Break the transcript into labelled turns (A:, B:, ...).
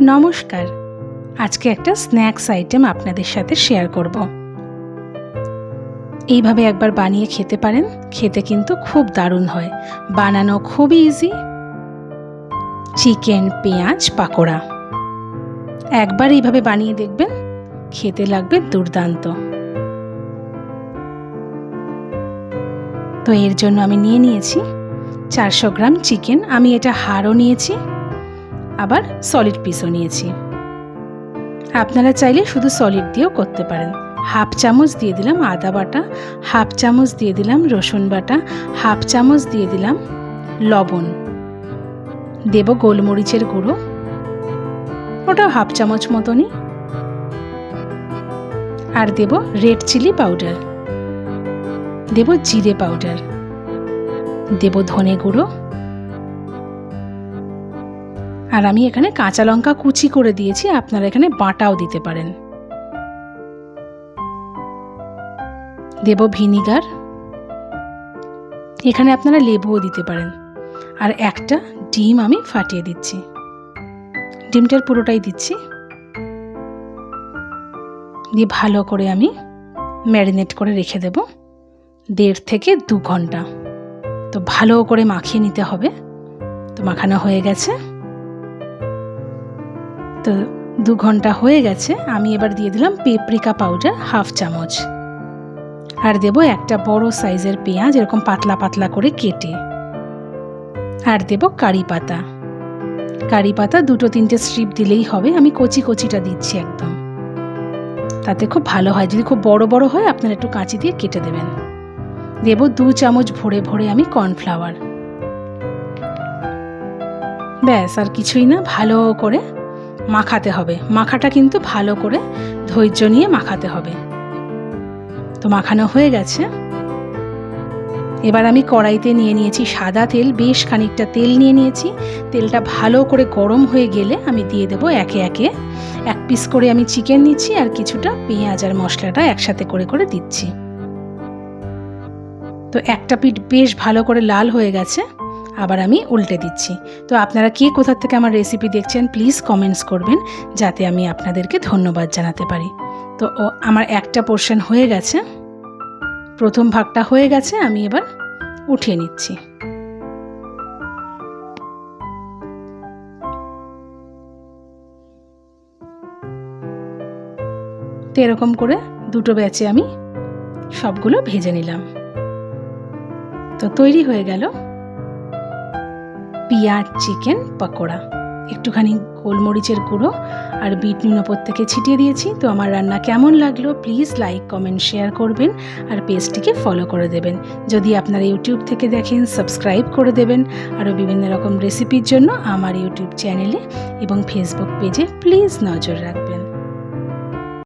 A: নমস্কার। আজকে একটা স্ন্যাক্স আইটেম আপনাদের সাথে শেয়ার করব। এইভাবে একবার বানিয়ে খেতে পারেন, খেতে কিন্তু খুব দারুণ হয়। বানানো খুবই ইজি চিকেন, পেঁয়াজ, পাকোড়া। একবার এইভাবে বানিয়ে দেখবেন, খেতে লাগবে দুর্দান্ত। তো এর জন্য আমি নিয়ে নিয়েছি চারশো গ্রাম চিকেন। আমি এটা হাড়ও নিয়েছি। আবার সলিড পিসও নিয়েছি। আপনারা চাইলে শুধু সলিড দিয়েও করতে পারেন। হাফ চামচ দিয়ে দিলাম আদা বাটা, হাফ চামচ দিয়ে দিলাম রসুন বাটা, হাফ চামচ দিয়ে দিলাম লবণ। দেব গোলমরিচের গুঁড়ো। ওটাও হাফ চামচ মতনই। আর দেব রেড চিলি পাউডার দেব জিরে পাউডার দেব ধনে গুঁড়ো। আর আমি এখানে কাঁচা লঙ্কা কুচি করে দিয়েছি, আপনারা এখানে বাটাও দিতে পারেন। দেব ভিনিগার। এখানে আপনারা লেবুও দিতে পারেন। আর একটা ডিম আমি ফাটিয়ে দিচ্ছি। ডিমটার পুরোটাই দিচ্ছি। দিয়ে ভালো করে আমি ম্যারিনেট করে রেখে দেব। দেড় থেকে দু ঘণ্টা। তো ভালো করে মাখিয়ে নিতে হবে। তো মাখানো হয়ে গেছে। তো দু ঘণ্টা হয়ে গেছে, আমি এবার দিয়ে দিলাম পেপরিকা পাউডার হাফ চামচ। আর দেব একটা বড় সাইজের পেঁয়াজ, এরকম পাতলা পাতলা করে কেটে। আর দেব কারি পাতা। কারি পাতা দুটো তিনটে স্ট্রিপ দিলেই হবে, আমি কচি কচিটা দিচ্ছি একদম। তাতে খুব ভালো হয়, যদি খুব বড় বড় হয়, আপনারা একটু কাঁচি দিয়ে কেটে দেবেন। দেব দু চামচ ভরে ভরে আমি কর্নফ্লাওয়ার ব্যাস, আর কিছুই না, ভালো করে মাখাতে হবে। মাখাটা কিন্তু ভালো করে ধৈর্য নিয়ে মাখাতে হবে। তো মাখানো হয়ে গেছে। এবার আমি কড়াইতে নিয়ে নিয়েছি সাদা তেল, বেশ খানিকটা তেল নিয়ে নিয়েছি। তেলটা ভালো করে গরম হয়ে গেলে আমি দিয়ে দেবো একে একে। এক পিস করে আমি চিকেন নিচ্ছি আর কিছুটা পেঁয়াজ আর মশলাটা একসাথে করে করে দিচ্ছি। তো একটা পিঠ বেশ ভালো করে লাল হয়ে গেছে। আবার আমি উল্টে দিচ্ছি। তো আপনারা কে কোথার থেকে আমার রেসিপি দেখছেন প্লিজ কমেন্টস করবেন, যাতে আমি আপনাদেরকে ধন্যবাদ জানাতে পারি। তো আমার একটা পোর্শন হয়ে গেছে। প্রথম ভাগটা হয়ে গেছে, আমি এবার উঠিয়ে নিচ্ছি। তো এরকম করে দুটো ব্যাচে আমি সবগুলো ভেজে নিলাম। তো তৈরি হয়ে গেল। পিঁয়াজ চিকেন পকোড়া। একটুখানি গোলমরিচের গুঁড়ো আর বিট নুন ওপর থেকে ছিটিয়ে দিয়েছি। তো আমার রান্না কেমন লাগল প্লিজ লাইক, কমেন্ট, শেয়ার করবেন আর পেজটিকে ফলো করে দেবেন। যদি আপনারা ইউটিউব থেকে দেখেন, সাবস্ক্রাইব করে দেবেন। আরও বিভিন্ন রকম রেসিপির জন্য আমার ইউটিউব চ্যানেলে এবং ফেসবুক পেজে প্লিজ নজর রাখবেন।